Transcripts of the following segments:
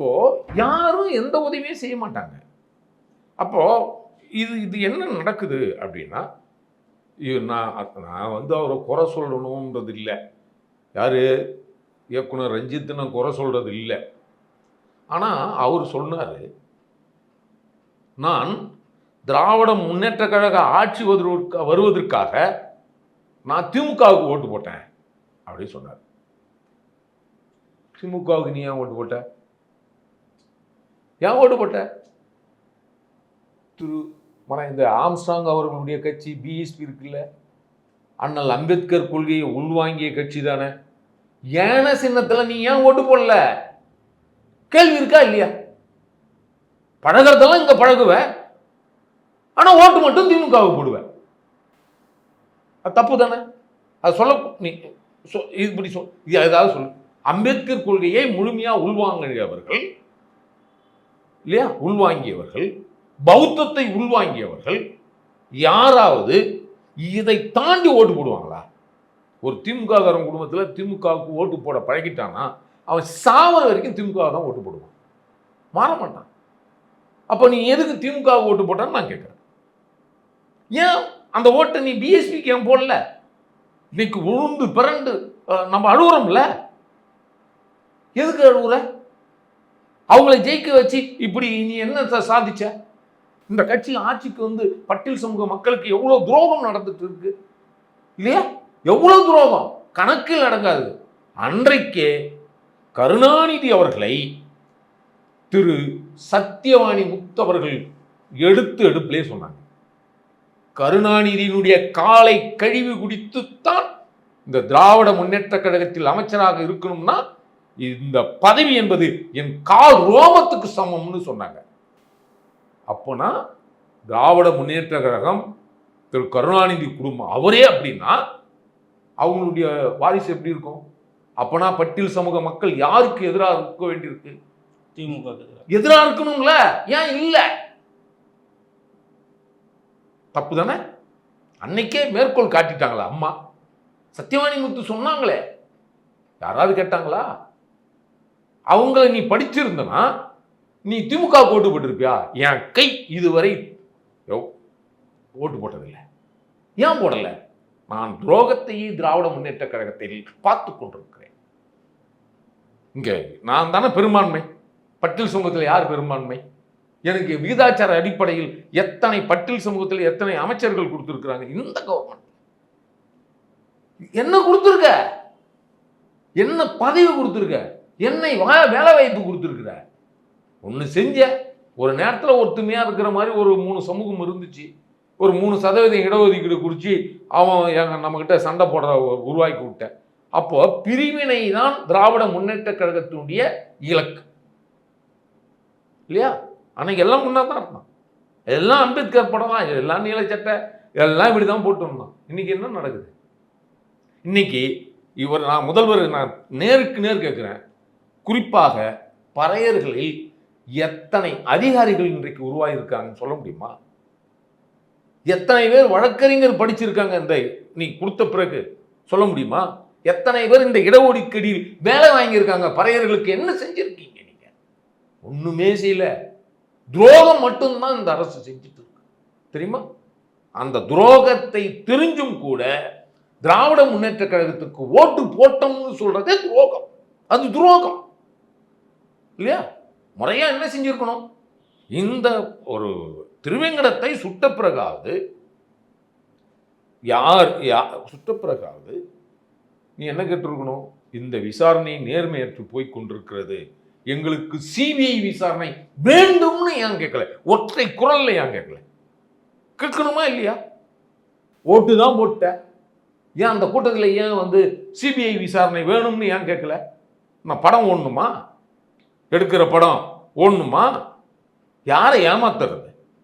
அப்போது யாரும் எந்த உதவியும் செய்ய மாட்டாங்க. அப்போது இது இது என்ன நடக்குது அப்படின்னா நான் நான் வந்து அவரை குறை சொல்லணுன்றது இல்லை யார்? இயக்குனர் ரஞ்சித் நான் குறை சொல்கிறது இல்லை ஆனால் அவர் சொன்னார் நான் திராவிட முன்னேற்ற கழக ஆட்சி வருவதற்கு வருவதற்காக நான் திமுகவுக்கு ஓட்டு போட்டேன் அப்படின்னு சொன்னார். திமுகவுக்கு நீ ஏன் ஓட்டு போட்ட? ஏன் ஓட்டு போட்ட? திரு மன இந்த ஆம்ஸ்டாங் அவர்களுடைய கட்சி பிஎஸ்பி இருக்குல்ல. அண்ணல் அம்பேத்கர் கொள்கையை உள்வாங்கிய கட்சி தானே. ஏன சின்னத்தில் நீ ஏன் ஓட்டு போடல? கேள்வி இருக்கா இல்லையா? பழகிறதெல்லாம் இங்கே பழகுவேன் ஆனால் ஓட்டு மட்டும் திமுகவுக்கு போடுவேன் அது தப்பு தானே? அது சொல்ல நீ சொ- இப்படி சொல் இது ஏதாவது சொல்லு. அம்பேத்கர் கொள்கையை முழுமையாக உள்வாங்கியவர்கள் இல்லையா? உள்வாங்கியவர்கள் பௌத்தத்தை உள்வாங்கியவர்கள் யாராவது இதை தாண்டி ஓட்டு போடுவாங்களா? ஒரு திமுக குடும்பத்தில் திமுகவுக்கு ஓட்டு போட பழகிட்டான்னா அவன் சாவர வரைக்கும் திமுக தான் ஓட்டு போடுவான். மாற மாட்டான். அப்போ நீ எதுக்கு திமுக ஓட்டு போட்டான்னு நான் கேட்குறேன். ஏன் அந்த ஓட்டை நீ பிஎஸ்பிக்கு ஏன் போடல? இன்னைக்கு உழுந்து பிறண்டு நம்ம அழுகுறோம்ல எதுக்கு அழுகுற அவங்கள ஜெயிக்க வச்சு இப்படி நீ என்ன சாதிச்ச? இந்த கட்சி ஆட்சிக்கு வந்து பட்டியல் சமூக மக்களுக்கு எவ்வளோ துரோகம் நடந்துட்டு இருக்கு? இல்லையா? எவ்வளோ துரோகம்? கணக்கில் அடங்காது அன்றைக்கே கருணாநிதி அவர்களை திரு சத்தியவாணி முத்தவர்கள் எடுத்து எடுப்பிலே சொன்னாங்க. கருணாநிதியினுடைய காலை கழிவு குடித்துத்தான் இந்த திராவிட முன்னேற்ற கழகத்தில் அமைச்சராக இருக்கணும்னா இந்த பதவி என்பது என் கால் ரோமத்துக்கு சமம்னு சொன்னாங்க. அப்போனா திராவிட முன்னேற்ற கழகம் திரு கருணாநிதி குடும்பம் அவரே அப்படின்னா அவங்களுடைய வாரிசு எப்படி இருக்கும்? அப்பனா பட்டியல் சமூக மக்கள் யாருக்கு எதிராக இருக்க வேண்டியிருக்கு? திமுக. எதிராக இருக்கணும்ல? ஏன் இல்லை? தப்பு தானே? அன்னைக்கே மேற்கோள் காட்டிட்டாங்களா அம்மா? சத்தியவாணி முத்து சொன்னாங்களே. யாராவது கேட்டாங்களா? அவங்கள நீ படிச்சிருந்தனா நீ திமுக ஓட்டு போட்டிருப்பியா? என் கை இதுவரை ஓட்டு போட்டதில்லை. ஏன் போடல? நான் துரோகத்தையே திராவிட முன்னேற்ற கழகத்தில் பார்த்து கொண்டிருக்கிறேன். இங்க நான் தானே பெரும்பான்மை? பட்டில் சமூகத்தில் யார் பெரும்பான்மை? எனக்கு விகிதாச்சார அடிப்படையில் எத்தனை பட்டில் சமூகத்தில் எத்தனை அமைச்சர்கள் கொடுத்துருக்குறாங்க? இந்த கவர்மெண்ட் என்ன கொடுத்துருக்க? என்ன பதவி கொடுத்துருக்க? என்னை வா- வேலை வாய்ப்பு கொடுத்துருக்குற. ஒன்று செஞ்ச ஒரு நேரத்தில் ஒருத்தமையாக இருக்கிற மாதிரி ஒரு மூணு சமூகம் இருந்துச்சு. ஒரு மூணு சதவீதம் இடஒதுக்கீடு குறித்து அவன் எங்க நம்மக்கிட்ட சண்டை போடுற உருவாக்கி விட்டேன். அப்போ பிரிவினை தான் திராவிட முன்னேற்ற கழகத்தினுடைய இலக்கு. இல்லையா? அன்னைக்கு எல்லாம் முன்னா தான் இருந்தான். எல்லாம் அம்பேத்கர் படம் தான் எல்லாம் நீலச்சட்டை எல்லாம் இப்படி தான் போட்டு வந்தான் இன்னைக்கு என்ன நடக்குது? இன்னைக்கு இவர் நான் முதல்வர் நான் நேருக்கு நேர் கேட்குறேன். குறிப்பாக பறையர்களில் எத்தனை அதிகாரிகள் இன்றைக்கு உருவாகியிருக்காங்கன்னு சொல்ல முடியுமா? எத்தனை பேர் வழக்கறிஞர் படிச்சிருக்காங்க இந்த நீ கொடுத்த பிறகு சொல்ல முடியுமா? எத்தனை பேர் இந்த இடஒதுக்கீடில் வேலை வாங்கியிருக்காங்க? பறையர்களுக்கு என்ன செஞ்சிருக்கீங்க நீங்க? ஒண்ணுமே செய்யல. துரோகம் மட்டும்தான் இந்த அரசு செஞ்சுட்டு இருக்கு தெரியுமா? அந்த துரோகத்தை தெரிஞ்சும் கூட திராவிட முன்னேற்ற கழகத்துக்கு ஓட்டு போட்டோம்னு சொல்றதே துரோகம். அது துரோகம். இல்லையா? முறையாக என்ன செஞ்சுருக்கணும்? இந்த ஒரு திருவேங்கடத்தை சுட்ட பிறகாவது யார் யா சுட்ட பிறகாவது நீ என்ன கேட்டிருக்கணும்? இந்த விசாரணை நேர்மையற்று போய் கொண்டிருக்கிறது. எங்களுக்கு சிபிஐ விசாரணை வேண்டும்னு ஏன் கேட்கல? ஒற்றை குரல்ல ஏன் கேட்கல? கேட்கணுமா இல்லையா? ஓட்டு தான் போட்ட ஏன் அந்த கூட்டத்தில் ஏன் வந்து சிபிஐ விசாரணை வேணும்னு ஏன் கேட்கல? நான் படம் ஓடணுமா? எடுக்கிற படம் ஓடணுமா யாரை ஏமாத்துறது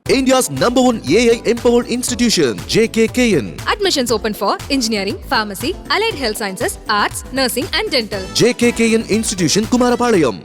India's number one AI empowered institution, JKKN. Admissions open for engineering, pharmacy, allied health sciences, arts, nursing, and dental. JKKN Institution, Kumarapalayam.